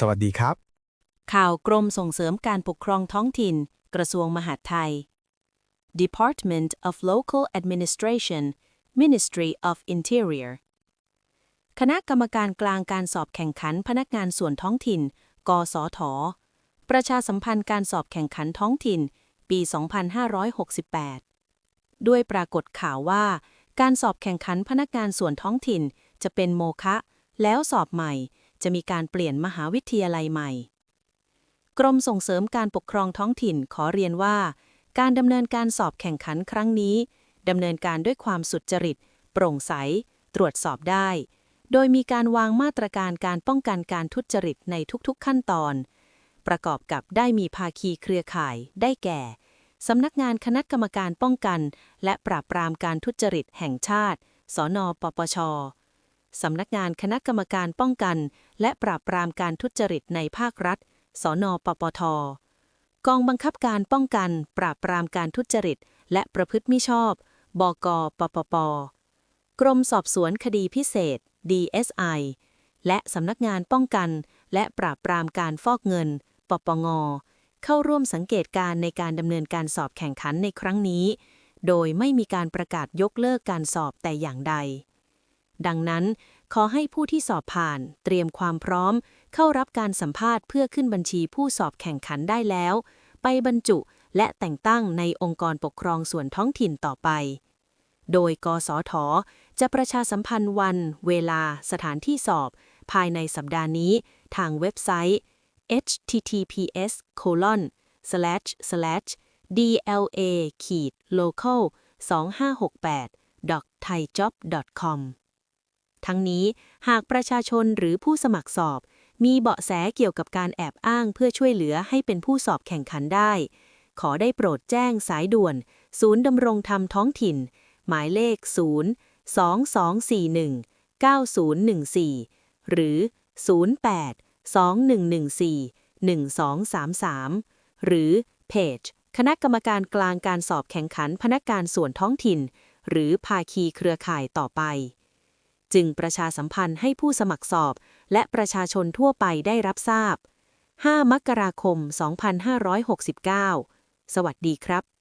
สวัสดีครับ ข่าวกรมส่งเสริมการปกครองท้องถิ่น กระทรวงมหาดไทย Department of Local Administration Ministry of Interior คณะกรรมการกลางการสอบแข่งขันพนักงานส่วนท้องถิ่น กสท ประชาสัมพันธ์การสอบแข่งขันท้องถิ่น ปี 2568 ด้วยปรากฏข่าวว่า การสอบแข่งขันพนักงานส่วนท้องถิ่นจะเป็นโมฆะแล้วสอบใหม่ จะมีการเปลี่ยนมหาวิทยาลัยใหม่ กรมส่งเสริมการปกครองท้องถิ่นขอเรียนว่า การดำเนินการสอบแข่งขันครั้งนี้ดำเนินการด้วยความสุจริต โปร่งใส ตรวจสอบได้ โดยมีการวางมาตรการการป้องกันการทุจริตในทุกๆขั้นตอน ประกอบกับได้มีภาคีเครือข่าย ได้แก่ สำนักงานคณะกรรมการป้องกัน และปราบปรามการทุจริตแห่งชาติ สนปปช สำนักงานคณะกรรมการป้องกัน และปราบปรามการทุจริตในภาครัฐ สนปปท กองบังคับการป้องกัน ปราบปรามการทุจริต และประพฤติมิชอบ บกปปป กรมสอบสวนคดีพิเศษ DSI และสำนักงานป้องกัน และปราบปรามการฟอกเงิน ปปง เข้าร่วมสังเกตการณ์ในการดำเนินการสอบแข่งขันในครั้งนี้ โดยไม่มีการประกาศยกเลิกการสอบแต่อย่างใด ดังนั้น ขอให้ผู้ที่สอบผ่านเตรียมความพร้อม เข้ารับการสัมภาษณ์เพื่อขึ้นบัญชีผู้สอบแข่งขันได้แล้ว ไปบรรจุและแต่งตั้งในองค์กรปกครองส่วนท้องถิ่นต่อไป โดยกสทจะประชาสัมพันธ์วัน เวลา สถานที่สอบ ภายในสัปดาห์นี้ ทางเว็บไซต์ https colon slash slash dla local 2568 thaijob com ทั้งนี้หากประชาชนหรือผู้สมัครสอบ มีเบาะแสเกี่ยวกับการแอบอ้างเพื่อช่วยเหลือให้เป็นผู้สอบแข่งขันได้ ขอได้โปรดแจ้งสายด่วน ศูนย์ดำรงธรรมท้องถิ่น หมายเลข 0 2241 9014 หรือ 08 2114 1233 หรือเพจคณะกรรมการกลางการสอบแข่งขันพนักงานส่วนท้องถิ่น หรือภาคีเครือข่ายต่อไป จึงประชาสัมพันธ์ให้ผู้สมัครสอบ และประชาชนทั่วไปได้รับทราบ 5 มกราคม 2569 สวัสดีครับ